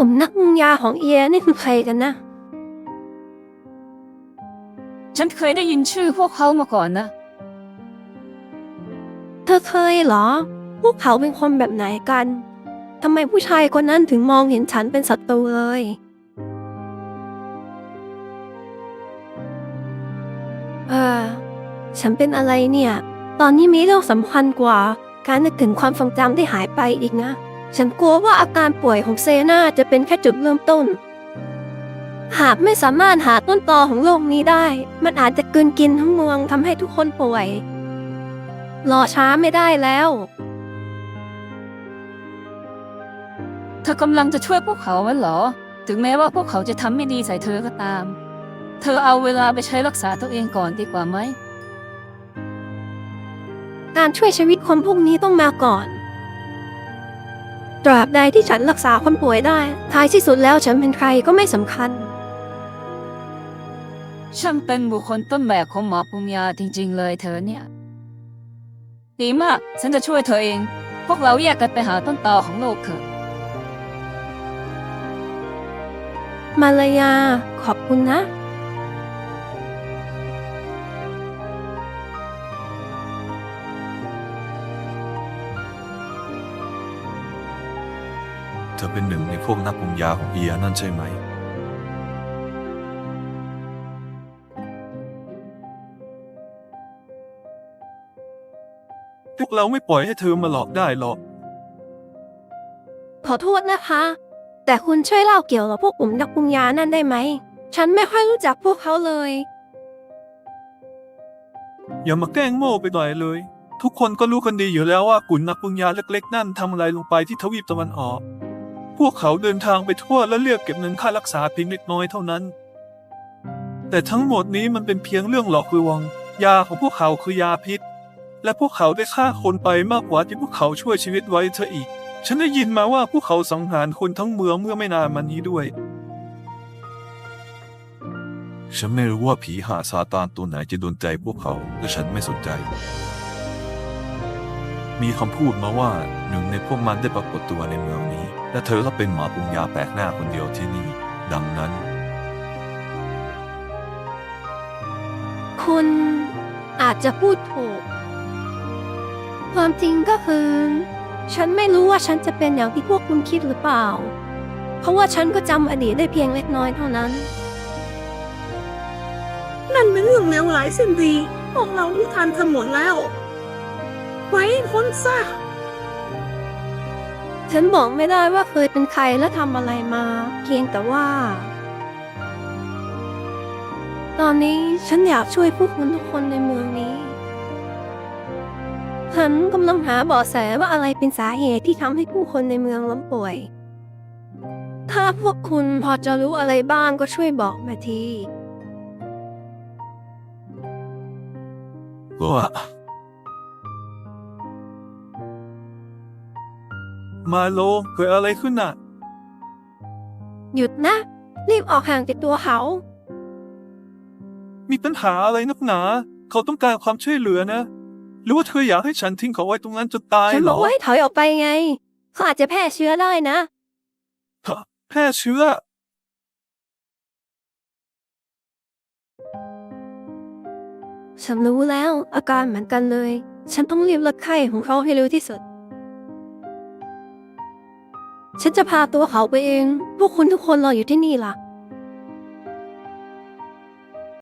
กลุ่มนักยาของเอียนี่คือใครกันนะ ฉันเคยได้ยินชื่อพวกเขามาก่อนนะ เธอเคยเหรอ พวกเขาเป็นคนแบบไหนกันทำไมผู้ชายคนนั้นถึงมองเห็นฉันเป็นศัตรูเลย เออ ฉันเป็นอะไรเนี่ย ตอนนี้มีเรื่องสำคัญกว่า การนึกถึงความทรงจำที่หายไปอีกนะ ฉันกลัวว่าอาการป่วยของเซนาจะเป็นแค่จุดเริ่มต้น หากไม่สามารถหาต้นตอของโรคนี้ได้ มันอาจจะกลืนกินทั้งเมืองทำให้ทุกคนป่วย รอช้าไม่ได้แล้ว เธอกำลังจะช่วยพวกเขาไว้เหรอ ถึงแม้ว่าพวกเขาจะทำไม่ดีใส่เธอก็ตาม เธอเอาเวลาไปใช้รักษาตัวเองก่อนดีกว่าไหม การช่วยชีวิตคนพวกนี้ต้องมาก่อน ตราบใดที่ฉันรักษาคนป่วยได้ ท้ายที่สุดแล้วฉันเป็นใครก็ไม่สำคัญ ฉันเป็นบุคคลต้นแบบของหมอปุญญาจริง ๆ เลยเธอเนี่ย ดีมาก ฉันจะช่วยเธอเอง พวกเราแยกกันไปหาต้นตอของโลกเถอะ มาลายา ขอบคุณนะ เธอเป็นหนึ่งในพวกนักปรุงยาของเอียนั่นใช่ไหม พวกเราไม่ปล่อยให้เธอมาหลอกได้หรอก ขอโทษนะคะ แต่คุณช่วยเล่าเกี่ยวกับพวกกลุ่มนักปรุงยานั่นได้ไหม ฉันไม่ค่อยรู้จักพวกเขาเลย อย่ามาแกล้งโง่ไปหน่อยเลย ทุกคนก็รู้กันดีอยู่แล้วว่ากลุ่มนักปรุงยาเล็กๆ นั่นทำอะไรลงไปที่ทวีปตะวันออก พวกเขาเดินทางไปทั่วและเรียกเก็บเงินค่ารักษาเพียงเล็กน้อยเท่านั้น แต่ทั้งหมดนี้มันเป็นเพียงเรื่องหลอกลวง ยาของพวกเขาคือยาพิษ และพวกเขาได้ฆ่าคนไปมากกว่าที่พวกเขาช่วยชีวิตไว้เธออีก ฉันได้ยินมาว่าพวกเขาสังหารคนทั้งเมืองเมื่อไม่นานมานี้ด้วย ฉันไม่รู้ว่าผีหาซาตานตัวไหนจะโดนใจพวกเขาและฉันไม่สนใจ มีคำพูดมาว่าหนึ่งในพวกมันได้ปรากฏตัวในเมืองนี้ และเธอก็เป็นหมาปุงยาแปลกหน้าคนเดียวที่นี่ ดังนั้น คุณอาจจะพูดถูก ความจริงก็คือ ฉันไม่รู้ว่าฉันจะเป็นอย่างที่พวกคุณคิดหรือเปล่า เพราะว่าฉันก็จำอดีตได้เพียงเล็กน้อยเท่านั้น นั่นเป็นเรื่องเลวร้ายสิ้นดีพวกเรารู้ทันทำหมดแล้ว ไว้พ้นซะ ฉันบอกไม่ได้ว่าเคยเป็นใครและทำอะไรมา เพียงแต่ว่า ตอนนี้ฉันอยากช่วยผู้คนทุกคนในเมืองนี้ ฉันกำลังหาเบาะแสว่าอะไรเป็นสาเหตุที่ทำให้ผู้คนในเมืองล้มป่วย ถ้าพวกคุณพอจะรู้อะไรบ้างก็ช่วยบอกมาที ก็ มาโลเกิดอะไรขึ้นน่ะ หยุดนะ รีบออกห่างจากตัวเขา มีปัญหาอะไรนักหนา เขาต้องการความช่วยเหลือนะ หรือว่าเธออยากให้ฉันทิ้งเขาไว้ตรงนั้นจนตายฉันเหบรอกอว่าให้ถอยออกไปไง เขาอาจจะแพร่เชื้อได้นะแพร่เชื้อ ฉันรู้แล้วอาการเหมือนกันเลย ฉันต้องรีบลดไข้ของเขาให้เร็วที่สุด ฉันจะพาตัวเขาไปเอง พวกคุณทุกคนรออยู่ที่นี่ล่ะ